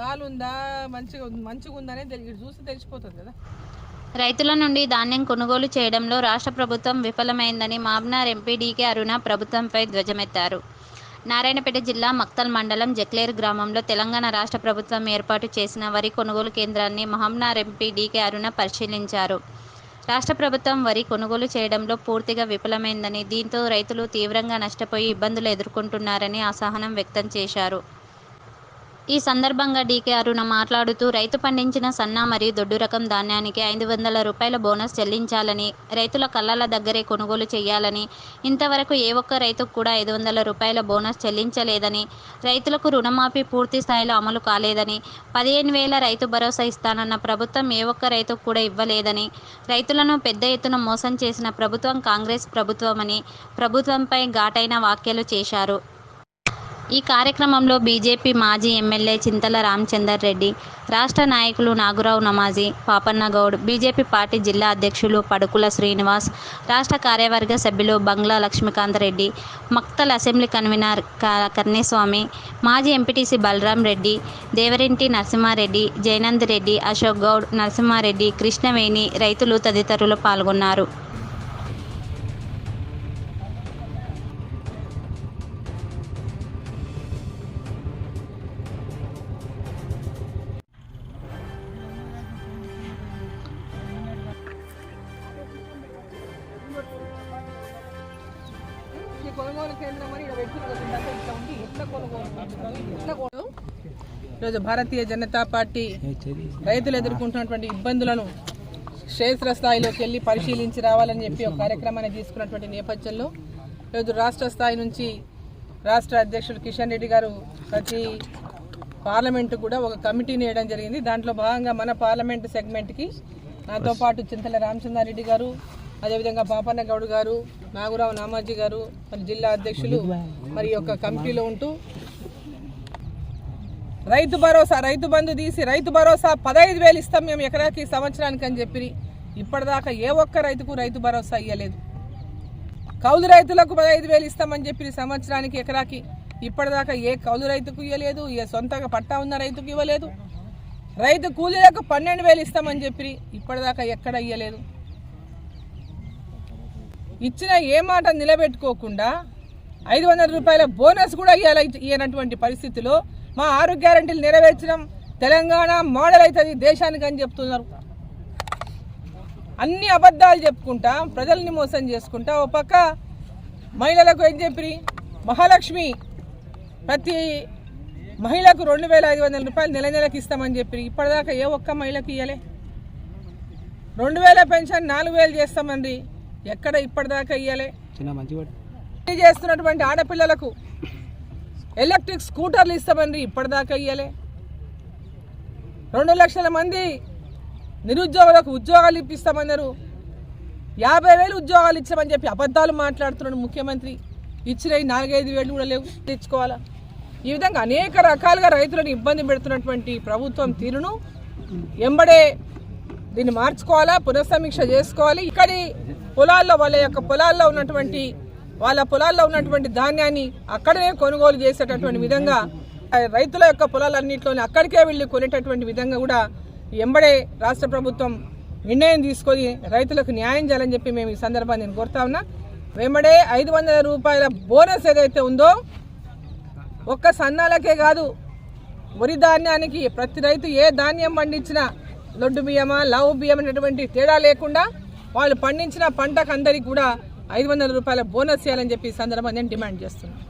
తాలు ఉందా మంచిగా మంచిగా ఉందనే తెలిసి చూస్తే తెలిసిపోతుంది కదా. రైతుల నుండి ధాన్యం కొనుగోలు చేయడంలో రాష్ట్ర ప్రభుత్వం విఫలమైందని మాబ్నార్ ఎంపీ డీకే అరుణ ప్రభుత్వంపై ధ్వజమెత్తారు. నారాయణపేట జిల్లా మక్తల్ మండలం జక్లేర్ గ్రామంలో తెలంగాణ రాష్ట్ర ప్రభుత్వం ఏర్పాటు చేసిన వరి కొనుగోలు కేంద్రాన్ని మహమ్నార్ ఎంపీ డీకే అరుణ పరిశీలించారు. రాష్ట్ర ప్రభుత్వం వరి కొనుగోలు చేయడంలో పూర్తిగా విఫలమైందని దీంతో రైతులు తీవ్రంగా నష్టపోయి ఇబ్బందులు ఎదుర్కొంటున్నారని అసహనం వ్యక్తం చేశారు. ఈ సందర్భంగా డీకే అరుణ మాట్లాడుతూ రైతు పండించిన సన్న మరియు దొడ్డు రకం ధాన్యానికి ఐదు వందల రూపాయల బోనస్ చెల్లించాలని రైతుల కళ్ళల దగ్గరే కొనుగోలు చేయాలని ఇంతవరకు ఏ ఒక్క రైతుకు కూడా ఐదు వందల రూపాయల బోనస్ చెల్లించలేదని రైతులకు రుణమాఫీ పూర్తి స్థాయిలో అమలు కాలేదని పదిహేను వేల రైతు భరోసా ఇస్తానన్న ప్రభుత్వం ఏ ఒక్క రైతుకు కూడా ఇవ్వలేదని రైతులను పెద్ద ఎత్తున మోసం చేసిన ప్రభుత్వం కాంగ్రెస్ ప్రభుత్వమని ప్రభుత్వంపై ఘాటైన వ్యాఖ్యలు చేశారు. ఈ కార్యక్రమంలో బీజేపీ మాజీ ఎమ్మెల్యే చింతల రామచందర్ రెడ్డి రాష్ట్ర నాయకులు నాగురావు నమాజీ పాపన్నగౌడ్ బీజేపీ పార్టీ జిల్లా అధ్యక్షులు పడుకుల శ్రీనివాస్ రాష్ట్ర కార్యవర్గ సభ్యులు బంగ్లా లక్ష్మీకాంత్ రెడ్డి మక్తల్ అసెంబ్లీ కన్వీనర్ కర్ణేస్వామి మాజీ ఎంపీటీసీ బలరాం రెడ్డి దేవరింటి నరసింహారెడ్డి జయనంద్ రెడ్డి అశోక్ గౌడ్ నరసింహారెడ్డి కృష్ణవేణి రైతులు తదితరులు పాల్గొన్నారు. ఈ కొనుగోలు కేంద్రం అని ఇక్కడ ఉంది ఎట్లా కొనుగోలు ఎట్లా కొను ఈరోజు భారతీయ జనతా పార్టీ రైతులు ఎదుర్కొంటున్నటువంటి ఇబ్బందులను క్షేత్ర స్థాయిలోకి వెళ్ళి పరిశీలించి రావాలని చెప్పి ఒక కార్యక్రమాన్ని తీసుకున్నటువంటి నేపథ్యంలో ఈరోజు రాష్ట్ర స్థాయి నుంచి రాష్ట్ర అధ్యక్షులు కిషన్ రెడ్డి గారు ప్రతి పార్లమెంటు కూడా ఒక కమిటీని వేయడం జరిగింది. దాంట్లో భాగంగా మన పార్లమెంటు సెగ్మెంట్కి నాతో పాటు చింతల రామచంద్రారెడ్డి గారు అదేవిధంగా పాపన్న గౌడ్ గారు నాగురావు నామాజీ గారు మరి జిల్లా అధ్యక్షులు మరి యొక్క కమిటీలో ఉంటూ రైతు భరోసా రైతు బంధు తీసి రైతు భరోసా పదహైదు వేలు ఇస్తాం మేము ఎకరాకి సంవత్సరానికి అని చెప్పి ఇప్పటిదాకా ఏ ఒక్క రైతుకు రైతు భరోసా ఇవ్వలేదు కౌలు రైతులకు పదహైదు వేలు ఇస్తామని చెప్పి సంవత్సరానికి ఎకరాకి ఇప్పటిదాకా ఏ కౌలు రైతుకు ఇవ్వలేదు ఏ సొంతగా పట్టా ఉన్న రైతుకు ఇవ్వలేదు. రైతు కూలీలకు పన్నెండు వేలు ఇస్తామని చెప్పి ఇప్పటిదాకా ఎక్కడ ఇవ్వలేదు ఇచ్చిన ఏ మాట నిలబెట్టుకోకుండా ఐదు వందల రూపాయల బోనస్ కూడా ఇవ్వాలి ఇవ్వనటువంటి పరిస్థితిలో మా ఆరోగ్య గ్యారంటీలు నెరవేర్చడం తెలంగాణ మోడల్ అవుతుంది దేశానికి అని చెప్తున్నారు. అన్ని అబద్ధాలు చెప్పుకుంటా ప్రజల్ని మోసం చేసుకుంటా ఓ పక్క మహిళలకు ఏం చెప్పి మహాలక్ష్మి ప్రతి మహిళకు రెండు వేల ఐదు వందల రూపాయలు నెల నెలకి ఇస్తామని చెప్పి ఇప్పటిదాకా ఏ ఒక్క మహిళకి ఇవ్వలే రెండు వేల పెన్షన్ నాలుగు వేలు చేస్తామండి ఎక్కడ ఇప్పటిదాకా పెళ్ళి చేస్తున్నటువంటి ఆడపిల్లలకు ఎలక్ట్రిక్ స్కూటర్లు ఇస్తామండి ఇప్పటిదాకా ఇయ్యలే. రెండు లక్షల మంది నిరుద్యోగులకు ఉద్యోగాలు ఇప్పిస్తామన్నారు. యాభై వేలు ఉద్యోగాలు ఇచ్చామని చెప్పి అబద్ధాలు మాట్లాడుతున్నాడు ముఖ్యమంత్రి. ఇచ్చిన ఈ నాలుగైదు వేలు కూడా లేవు తెచ్చుకోవాలా? ఈ విధంగా అనేక రకాలుగా రైతులను ఇబ్బంది పెడుతున్నటువంటి ప్రభుత్వం తీరును ఎంబడే దీన్ని మార్చుకోవాలా పునఃసమీక్ష చేసుకోవాలి. ఇక్కడి పొలాల్లో వాళ్ళ యొక్క పొలాల్లో ఉన్నటువంటి వాళ్ళ పొలాల్లో ఉన్నటువంటి ధాన్యాన్ని అక్కడనే కొనుగోలు చేసేటటువంటి విధంగా రైతుల యొక్క పొలాలన్నింటిలోని అక్కడికే వెళ్ళి కొనేటటువంటి విధంగా కూడా ఎంబడే రాష్ట్ర ప్రభుత్వం నిర్ణయం తీసుకొని రైతులకు న్యాయం చేయాలని చెప్పి మేము ఈ సందర్భాన్ని నేను కోరుతా ఉన్నా. వెంబడే ఐదు వందల రూపాయల బోనస్ ఏదైతే ఉందో ఒక్క సన్నాలకే కాదు వరి ధాన్యానికి ప్రతి రైతు ఏ ధాన్యం పండించినా లొడ్డు బియ్యమా లావు బియ్యం అనేటువంటి తేడా లేకుండా వాళ్ళు పండించిన పంటకు అందరికీ కూడా ఐదు వందల రూపాయల బోనస్ చేయాలని చెప్పి ఈ సందర్భంగా నేను డిమాండ్ చేస్తున్నాను.